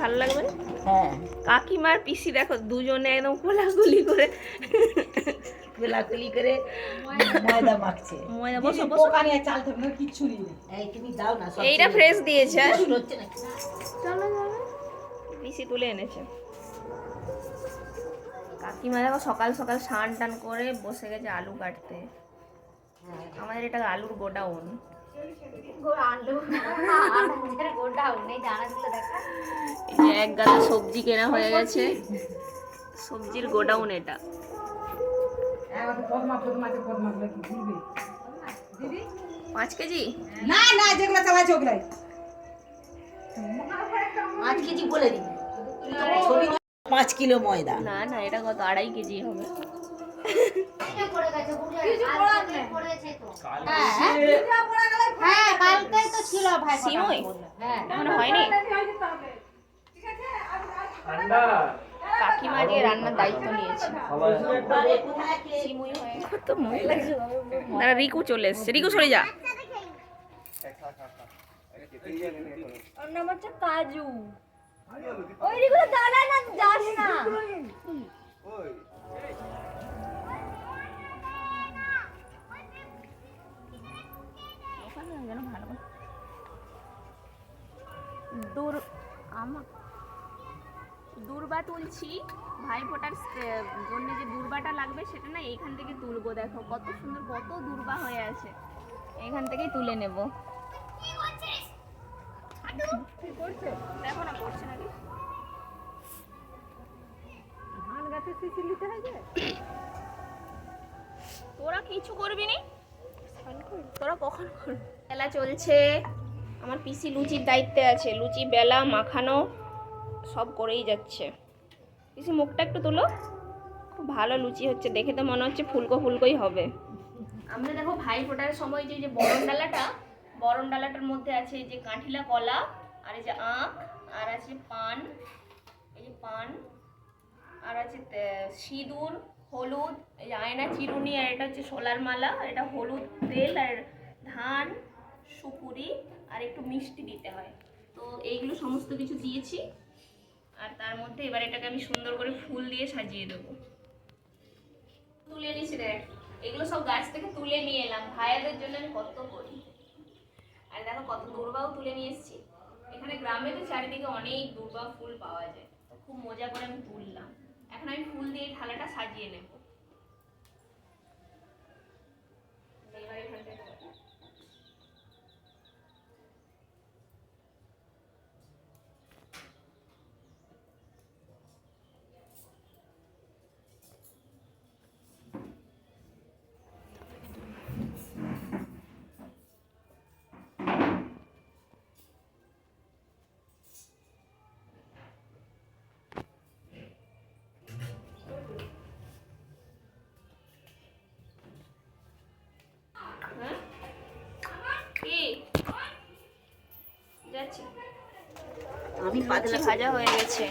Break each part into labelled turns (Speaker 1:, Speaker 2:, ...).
Speaker 1: ভালো লাগবে। না?
Speaker 2: হ্যাঁ।
Speaker 1: কাকিমার পিসি দেখো দুজনে একদম করে।
Speaker 2: গোলাগুলি করে ময়দা মাখছে।
Speaker 1: ময়দা বসো বসো।
Speaker 3: পোকা নিয়ে চাল থাকবে না কিচ্ছু নেই।
Speaker 2: এই তুমি দাও না সব
Speaker 1: এইটা ফ্রেশ দিয়েছে। হ্যাঁ?
Speaker 2: হচ্ছে নাকি?
Speaker 1: পিসি তুলে এনেছে। কাকিমা দেখো সকাল সকাল স্নান টান করে বসে গেছে আলু কাটতে। আমাদের এটা আলুর গোডাউন। এই যে এক গাদা সবজি কেনা হয়ে গেছে। সবজির গোডাউন এটা। পাঁচ কেজি?
Speaker 3: না না যেগুলো চালাচ্ছে ওগুলাই
Speaker 2: পাঁচ কেজি বলে দিবি পাঁচ কিলো ময়দা।
Speaker 1: না না এটা কত? আড়াই কেজি হবে।
Speaker 4: হ্যাঁ কালকেই তো ছিল ভাই
Speaker 1: সিমই?
Speaker 4: হ্যাঁ।
Speaker 1: এখনও হয়নি? কাকিমা আজকে রান্নার দায়িত্ব নিয়েছে। হয়ে লাগছে? দাঁড়া রিকু চলে এসছে। রিকু সরে যা।
Speaker 4: ওর নাম হচ্ছে কাজু। ওই দিকে দাঁড়া না যাস
Speaker 1: দূর আমার দূর্বা তুলছি। ভাই ফোটার জন্য যে দূর্বাটা লাগবে সেটা না এইখান থেকে তুলবো দেখো। কত সুন্দর কত দূর্বা হয়ে আছে। এখান থেকেই তুলে নেব। দেখো না করছে নাকি?
Speaker 3: ধান গাছে শিশির নিতে হয়
Speaker 1: তোরা কিছু করবি নি? তোরা কখন করবি? বেলা চলছে। আমার পিসি লুচির দায়িত্বে আছে, লুচি, বেলা, মাখানো, সব করেই যাচ্ছে। পিসি, মুখটা একটু তোলো। খুব ভালো লুচি হচ্ছে, দেখে তো মনে হচ্ছে ফুলকো ফুলকোই হবে। আমরা দেখো ভাই ফোটার সময় যে যে বরণ ডালাটা, বরণ ডালাটার মধ্যে আছে যে কাঁঠিলা কলা, আর এই যে আখ, আর আছে পান, এই যে পান, আর আছে সিঁদুর, হলুদ, এই যে আয়না, চিরুনি, আর এটা হচ্ছে সোলার মালা, এটা হলুদ তেল, আর ধান, সুপুরি আর একটু মিষ্টি দিতে হয়। তো এইগুলো সমস্ত কিছু দিয়েছি। আর তার মধ্যে এবার এটাকে আমি সুন্দর করে ফুল দিয়ে সাজিয়ে দেবো। তুলে নিয়েছি দেখ, এগুলো সব গাছ থেকে তুলে নিয়ে এলাম। ভাইয়াদের জন্য আমি কত করি। আর দেখো কত দুর্বাও তুলে নিয়ে এসেছি। এখানে গ্রামে তো চারিদিকে অনেক দুর্বা ফুল পাওয়া যায়। খুব মজা করে আমি তুললাম। এখন আমি ফুল দিয়ে থালাটা সাজিয়ে নেব।
Speaker 2: আমি পাতলা
Speaker 1: ভাজা হয়ে গেছে।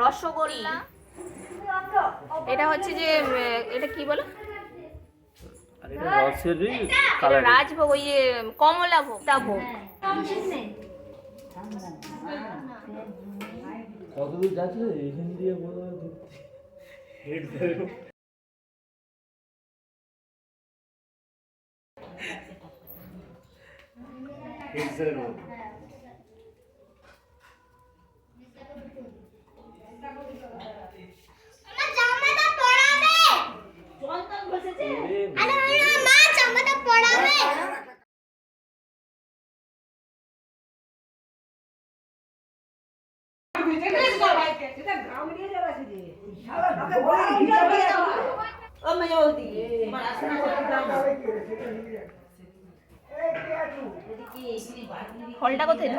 Speaker 1: রসগোল্লা। এটা হচ্ছে যে এটা কি বলে? রাজভোগ ওই যে কমলা ভোগ। তা ভোগ।
Speaker 5: কত যাচ্ছে? এখান দিয়ে হেড
Speaker 1: ফলটা কোথায়?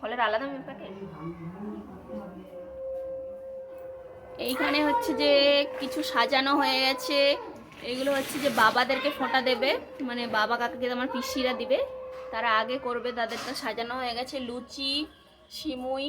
Speaker 1: ফলের আলাদা প্যাকেট এইখানে হচ্ছে যে কিছু সাজানো হয়ে গেছে। এগুলো হচ্ছে যে বাবাদেরকে ফোঁটা দেবে। মানে বাবা কাকাকে আমার পিসিরা দিবে। তারা আগে করবে তাদেরটা সাজানো হয়ে গেছে। লুচি, সিমুই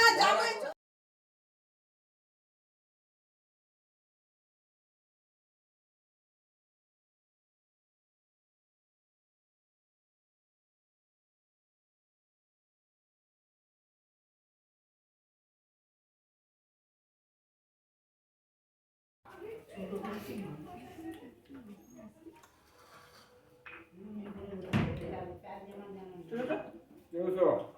Speaker 1: 这这这，
Speaker 2: 优秀。